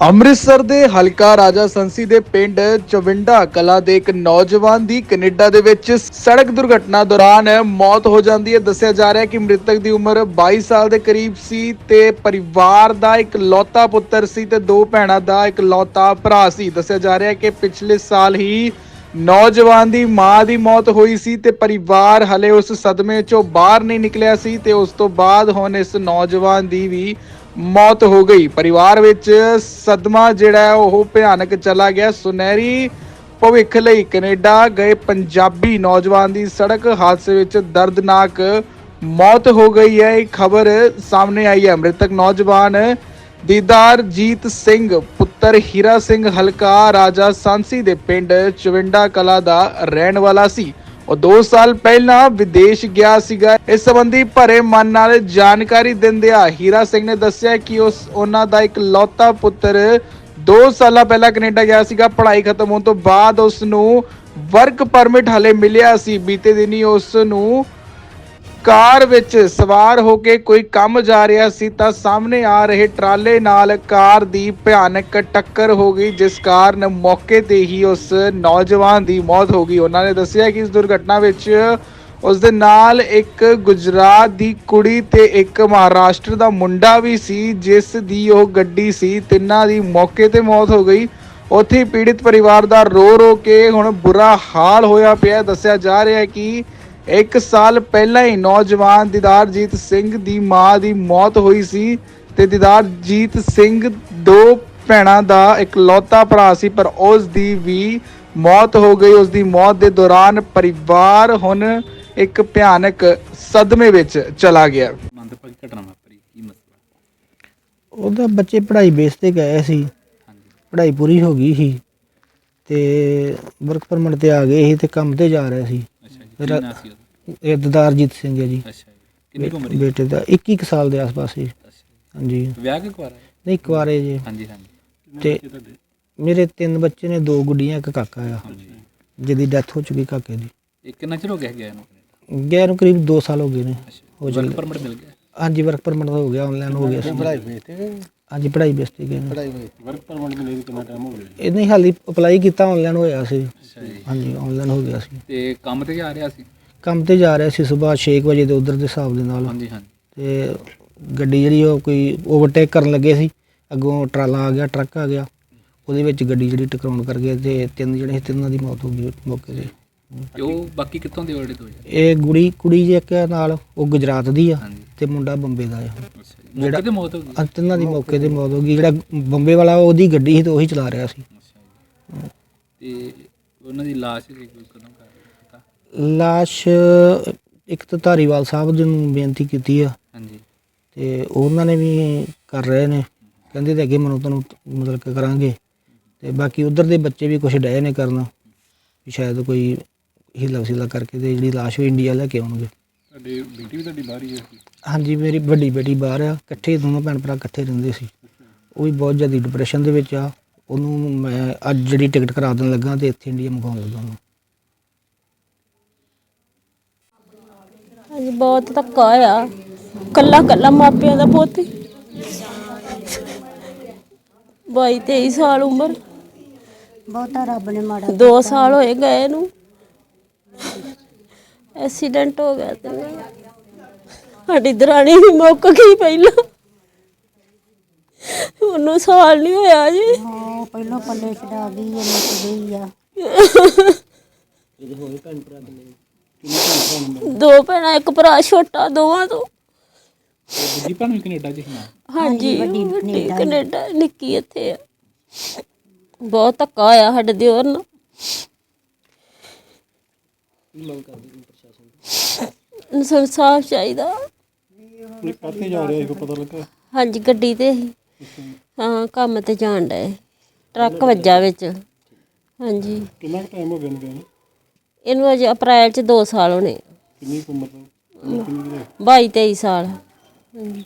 ਅੰਮ੍ਰਿਤਸਰ ਦੇ ਹਲਕਾ ਰਾਜਾ ਸੰਸੀ ਦੇ ਪਿੰਡ ਚਵਿੰਡਾ ਕਲਾ ਦੇ ਇੱਕ ਨੌਜਵਾਨ ਦੀ ਕੈਨੇਡਾ ਦੇ ਵਿੱਚ ਸੜਕ ਦੁਰਘਟਨਾ ਦੌਰਾਨ ਮੌਤ ਹੋ ਜਾਂਦੀ ਹੈ। ਦੱਸਿਆ ਜਾ ਰਿਹਾ ਹੈ ਕਿ ਮ੍ਰਿਤਕ ਦੀ ਉਮਰ 22 ਸਾਲ ਦੇ ਕਰੀਬ ਸੀ ਤੇ ਪਰਿਵਾਰ ਦਾ ਇੱਕ ਲੌਤਾ ਪੁੱਤਰ ਸੀ ਤੇ ਦੋ ਭੈਣਾਂ ਦਾ ਇੱਕ ਲੌਤਾ ਭਰਾ ਸੀ। ਦੱਸਿਆ ਜਾ ਰਿਹਾ ਹੈ ਕਿ ਪਿਛਲੇ ਸਾਲ ਹੀ ਨੌਜਵਾਨ ਦੀ ਮਾਂ ਦੀ ਮੌਤ ਹੋਈ ਸੀ ਤੇ ਪਰਿਵਾਰ ਹਲੇ ਉਸ ਸਦਮੇ ਚੋਂ ਬਾਹਰ ਨਹੀਂ ਨਿਕਲਿਆ ਸੀ ਤੇ ਉਸ ਤੋਂ ਬਾਅਦ ਹੁਣ ਇਸ ਨੌਜਵਾਨ ਦੀ ਵੀ ਮੌਤ ਹੋ ਗਈ। ਪਰਿਵਾਰ ਵਿੱਚ ਸਦਮਾ ਜਿਹੜਾ ਹੈ, ਉਹ ਭਿਆਨਕ ਚਲਾ ਗਿਆ। ਸੁਨਹਿਰੀ ਭਵਿੱਖ ਲਈ ਕੈਨੇਡਾ ਗਏ ਪੰਜਾਬੀ ਨੌਜਵਾਨ ਦੀ ਸੜਕ ਹਾਦਸੇ ਵਿੱਚ ਦਰਦਨਾਕ ਮੌਤ ਹੋ ਗਈ ਹੈ। ਇਹ ਖਬਰ ਸਾਹਮਣੇ ਆਈ ਹੈ। ਮ੍ਰਿਤਕ ਨੌਜਵਾਨ ਦੀਦਾਰ ਸਿੰਘ, ਪੁੱਤਰ ਹੀਰਾ ਸਿੰਘ ਹਲਕਾ, ਰਾਜਾ ਸਾਂਸੀ ਦੇ ਪਿੰਡ ਚਵਿੰਡਾ ਕਲਾ ਦਾ ਰਹਿਣ ਵਾਲਾ ਸੀ। ਉਹ 2 ਸਾਲ ਪਹਿਲਾਂ ਵਿਦੇਸ਼ ਗਿਆ ਸੀਗਾ। ਇਸ ਸੰਬੰਧੀ ਭਰੇ ਮਨ ਨਾਲ ਜਾਣਕਾਰੀ ਦਿੰਦਿਆਂ ਹੀਰਾ ਸਿੰਘ ਨੇ ਦੱਸਿਆ ਕਿ ਉਸ, ਉਹਨਾਂ ਦਾ ਇੱਕ ਲੌਤਾ ਪੁੱਤਰ 2 ਸਾਲਾਂ ਪਹਿਲਾਂ ਕੈਨੇਡਾ ਗਿਆ ਸੀਗਾ। ਪੜ੍ਹਾਈ ਖਤਮ ਹੋਣ ਤੋਂ ਬਾਅਦ ਉਸ ਨੂੰ ਵਰਕ ਪਰਮਿਟ ਹਲੇ ਮਿਲਿਆ ਸੀ। ਬੀਤੇ ਦਿਨੀ ਉਸ ਨੂੰ ਕਾਰ ਵਿੱਚ ਸਵਾਰ ਹੋ ਕੇ ਕੋਈ ਕੰਮ ਜਾ ਰਿਹਾ ਸੀ ਤਾਂ ਸਾਹਮਣੇ ਆ ਰਹੇ ਟਰਾਲੇ ਨਾਲ ਕਾਰ ਦੀ ਭਿਆਨਕ ਟੱਕਰ ਹੋ ਗਈ, ਜਿਸ ਕਾਰਨ ਮੌਕੇ ਤੇ ਹੀ ਉਸ ਨੌਜਵਾਨ ਦੀ ਮੌਤ ਹੋ ਗਈ। ਉਹਨਾਂ ਨੇ ਦੱਸਿਆ ਕਿ ਇਸ ਦੁਰਘਟਨਾ ਵਿੱਚ ਉਸ ਦੇ ਨਾਲ ਇੱਕ ਗੁਜਰਾਤ ਦੀ ਕੁੜੀ ਤੇ ਇੱਕ ਮਹਾਰਾਸ਼ਟਰ ਦਾ ਮੁੰਡਾ ਵੀ ਸੀ, ਜਿਸ ਦੀ ਉਹ ਗੱਡੀ ਸੀ। ਤਿੰਨਾਂ ਦੀ ਮੌਕੇ ਤੇ ਮੌਤ ਹੋ ਗਈ। ਉੱਥੇ ਹੀ ਪੀੜਿਤ ਪਰਿਵਾਰ ਦਾ ਰੋ ਰੋ ਕੇ ਹੁਣ ਬੁਰਾ ਹਾਲ ਹੋਇਆ ਪਿਆ। ਦੱਸਿਆ ਜਾ ਰਿਹਾ ਹੈ ਕਿ ਇੱਕ ਸਾਲ ਪਹਿਲਾਂ ਹੀ ਨੌਜਵਾਨ ਦੀਦਾਰਜੀਤ ਸਿੰਘ ਦੀ ਮਾਂ ਦੀ ਮੌਤ ਹੋਈ ਸੀ ਤੇ ਦੀਦਾਰਜੀਤ ਸਿੰਘ ਦੋ ਭੈਣਾਂ ਦਾ ਇਕਲੌਤਾ ਭਰਾ ਸੀ ਪਰ ਉਸ ਦੀ ਵੀ ਮੌਤ ਹੋ ਗਈ। ਉਸ ਦੀ ਮੌਤ ਦੇ ਦੌਰਾਨ ਪਰਿਵਾਰ ਹੁਣ ਇੱਕ ਭਿਆਨਕ ਸਦਮੇ ਵਿੱਚ ਚਲਾ ਗਿਆ। ਮੰਦਭਾਗੀ ਘਟਨਾ ਵਾਪਰੀ ਕੀ ਮਸਲਾ? ਉਹਦਾ ਬੱਚੇ ਪੜ੍ਹਾਈ ਬੇਸ ਤੇ ਗਏ ਸੀ। ਪੜ੍ਹਾਈ ਪੂਰੀ ਹੋ ਗਈ ਸੀ ਤੇ ਵਰਕ ਪਰਮਿਟ ਤੇ ਆ ਗਏ ਸੀ ਤੇ ਕੰਮ ਤੇ ਜਾ ਰਹੇ ਸੀ। ਜੀ ਨਾਂ ਸੀ ਉਹਦਾ? ਇਹ ਦਦਾਰਜੀਤ ਸਿੰਘ ਹੈ ਜੀ। ਅੱਛਾ ਜੀ। ਕਿੰਨੀ ਕੁ ਉਮਰ ਸੀ? ਬੇਟੇ ਦਾ 21 ਕੁ ਸਾਲ ਦੇ ਆਸ-ਪਾਸ ਅੱਛਾ ਹਾਂਜੀ। ਵਿਆਹ ਕਿ ਕੁਆਰਾ ਹੈ? ਨਹੀਂ ਕੁਆਰੇ ਜੀ। ਹਾਂਜੀ ਹਾਂਜੀ। ਤੇ ਮੇਰੇ ਤਿੰਨ ਬੱਚੇ ਨੇ ਦੋ ਗੁੱਡੀਆਂ ਇੱਕ ਕਾਕਾ ਆ। ਹਾਂਜੀ। ਜਿਹਦੀ ਡੈਥ ਹੋ ਚੁੱਕੀ ਕਾਕੇ ਦੀ। ਇਹ ਕਿੰਨਾ ਚਿਰ ਹੋ ਗਿਆ ਗਿਆ ਇਹਨੂੰ ਕੈਨੇਡਾ ਗਿਆ ਨੂੰ ਕਰੀਬ 2 ਸਾਲ ਹੋ ਗਏ ਨੇ। ਅੱਛਾ। ਹੋ ਵਰਕ ਚੱਲੇ ਪਰਮਿਟ ਮਿਲ ਗਿਆ? ਹਾਂਜੀ ਵਰਕ ਪਰਮਿਟ ਹੋ ਗਿਆ ਆਨਲਾਈਨ ਹੋ ਗਿਆ ਸੀ। ਪੜ੍ਹਾਈ ਵੇਚ ਤੇ ਗਏ ਹਾਂਜੀ ਪੜ੍ਹਾਈ ਬੇਸ ਤੇ ਗਏ ਨੇ ਪੜ੍ਹਾਈ ਵੇਚ ਵਰਕ ਪਰਮਿਟ ਮਿਲੇ ਨੂੰ ਕਿੰਨਾ ਟਾਈਮ ਹੋ ਗਿਆ ਇਹ ਨਹੀਂ ਹਾਲੀ ਅਪਲਾਈ ਕੀਤਾ ਆਨਲਾਈਨ ਹੋਇਆ ਸੀ। ਅੱਛਾ ਜੀ। ਹਾਂਜੀ ਆਨਲਾਈਨ ਹੋ ਗਿਆ ਸੀ। ਤੇ ਕੰਮ ਤੇ ਜਾ ਰਿਹਾ ਸੀ? ਕੰਮ ਤੇ ਜਾ ਰਿਹਾ ਸੀ ਸਵੇਰ 6 ਵਜੇ ਦੇ ਉਧਰ ਦੇ ਹਿਸਾਬ ਦੇ ਨਾਲ। ਹਾਂਜੀ ਹਾਂਜੀ। ਤੇ ਗੱਡੀ ਜਿਹੜੀ ਉਹ ਕੋਈ ਓਵਰਟੇਕ ਕਰਨ ਲੱਗੇ ਸੀ। ਅੱਗੋਂ ਟਰਾਲਾ ਆ ਗਿਆ ਟਰੱਕ ਆ ਗਿਆ। ਉਹਦੇ ਵਿੱਚ ਗੱਡੀ ਜਿਹੜੀ ਟਕਰਾਉਣ ਕਰ ਗਈ ਤੇ ਤਿੰਨ ਜਿਹੜੇ ਸੀ, ਤਿੰਨਾਂ ਦੀ ਮੌਤ ਹੋ ਗਈ ਮੌਕੇ ਤੇ। ਤੇ ਉਹ ਬਾਕੀ ਕਿੱਥੋਂ ਦੇ ਵਰਡੇ ਤੋਂ ਇਹ ਕੁੜੀ ਕੁੜੀ ਜੇ ਇੱਕ ਨਾਲ ਉਹ ਗੁਜਰਾਤ ਦੀ ਆ ਹਾਂਜੀ। ਤੇ ਮੁੰਡਾ ਬੰਬੇ ਦਾ ਆ। ਅੱਛਾ ਜੀ। ਮੌਕੇ ਤੇ ਮੌਤ ਹੋ ਗਈ? ਆਹ ਤਿੰਨਾਂ ਦੀ ਮੌਕੇ ਤੇ ਮੌਤ ਹੋ ਗਈ। ਜਿਹੜਾ ਬੰਬੇ ਵਾਲਾ ਉਹਦੀ ਗੱਡੀ ਸੀ ਤੇ ਉਹੀ ਚਲਾ ਰਿਹਾ ਸੀ। ਅੱਛਾ ਜੀ। ਤੇ ਉਹਨਾਂ ਦੀ ਲਾਸ਼ ਦੀ ਕੋਈ ਕਦੋਂ ਕਰ ਪਤਾ ਲਾਸ਼ ਇੱਕ ਤਾਂ ਧਾਰੀਵਾਲ ਸਾਹਿਬ ਜੀ ਨੂੰ ਬੇਨਤੀ ਕੀਤੀ ਆ। ਹਾਂਜੀ। ਤੇ ਉਹਨਾਂ ਨੇ ਵੀ ਕਰ ਰਹੇ ਨੇ। ਕਹਿੰਦੇ ਤੇ ਅੱਗੇ ਮਨੋਂ ਤੁਹਾਨੂੰ ਮਤਲਬ ਕਰਾਂਗੇ। ਤੇ ਬਾਕੀ ਉਧਰ ਦੇ ਬੱਚੇ ਵੀ ਕੁਝ ਡਏ ਨੇ ਕਰਨ। ਸ਼ਾਇਦ ਕੋਈ ਹੀਲਾ ਵਸੀਲਾ ਕਰਕੇ ਤੇ ਜਿਹੜੀ ਲਾਸ਼ ਉਹ ਇੰਡੀਆ ਲੈ ਕੇ ਆਉਣਗੇ। ਤੁਹਾਡੀ ਬੇਟੀ ਵੀ ਤੁਹਾਡੀ ਬਾਹਰ ਹੀ ਹੈ। ਹਾਂਜੀ ਮੇਰੀ ਵੱਡੀ ਬੇਟੀ ਬਾਹਰ ਆ। ਇਕੱਠੇ ਦੋਨੋਂ ਭੈਣ ਭਰਾ ਇਕੱਠੇ ਰਹਿੰਦੇ ਸੀ। ਉਹ ਵੀ ਬਹੁਤ ਜ਼ਿਆਦਾ ਡਿਪਰੈਸ਼ਨ ਦੇ ਵਿੱਚ ਆ। ਉਹਨੂੰ ਮੈਂ ਅੱਜ ਜਿਹੜੀ ਟਿਕਟ ਕਰਾ ਦੇਣ ਲੱਗਾ ਤੇ ਇੱਥੇ ਇੰਡੀਆ ਮੰਗਾਉਣ ਲੱਗਾ ਉਹਨੂੰ। ਹਾਂਜੀ ਬਹੁਤ ਧੱਕਾ ਆ ਕੱਲਾ ਕੱਲਾ ਮਾਪਿਆਂ ਦਾ ਪੁੱਤ। ਬਾਈ 23 ਸਾਲ ਉਮਰ। ਬਹੁਤਾ ਰੱਬ ਨੇ ਮਾੜਾ 2 ਸਾਲ ਹੋਏ ਗਏ ਨੂੰ ਐਕਸੀਡੈਂਟ ਹੋ ਗਿਆ ਤੇ ਸਾਡੀ ਦਰਾਣੀ ਵੀ ਮੁੱਕ ਗਈ ਪਹਿਲਾਂ। ਉਹਨੂੰ ਸਾਲ ਨਹੀਂ ਹੋਇਆ ਜੀ। ਹਾਂ ਪਹਿਲਾਂ ਪੱਲੇ ਛਡਾ ਗਈ ਹੈ ਮੁੱਕ ਗਈ ਆ। ਦੋ ਭੈਣਾਂ ਇੱਕ ਭਰਾ ਛੋਟਾ ਦੋਵਾਂ ਤੋਂ। ਦੂਜੀ ਭੈਣ ਵੀ ਕੈਨੇਡਾ 'ਚ ਹੀ ਨਾ ਹਾਂਜੀ ਵੱਡੀ ਕੈਨੇਡਾ ਨਿੱਕੀ ਇੱਥੇ ਆ। ਬਹੁਤ ਧੱਕਾ ਹੋਇਆ ਸਾਡੇ ਦਿਓਰ ਨਾਲ ਸੰਸਾਰ ਚਾਹੀਦਾ। ਇਹ ਕਾਤੇ ਜਾ ਰਿਹਾ ਇਹ ਪਤਾ ਲੱਗਾ? ਹਾਂਜੀ ਗੱਡੀ ਤੇ ਸੀ। ਹਾਂ ਕੰਮ ਤੇ ਜਾਣ ਡਏ ਟਰੱਕ ਵੱਜਾ ਵਿੱਚ। ਹਾਂਜੀ। ਕਿੰਨਾ ਟਾਈਮ ਹੋ ਗਿਆ ਨੂੰ ਗਏ ਨੂੰ? ਇਹਨੂੰ ਅਜੇ ਅਪ੍ਰੈਲ ਚ 2 ਸਾਲ ਹੋਣੇ। ਕਿੰਨੀ ਕੁ ਉਮਰ ਦਾ? ਕਿੰਨੀ ਕੁ ਦਾ? 22 23 ਸਾਲ। ਹਾਂਜੀ।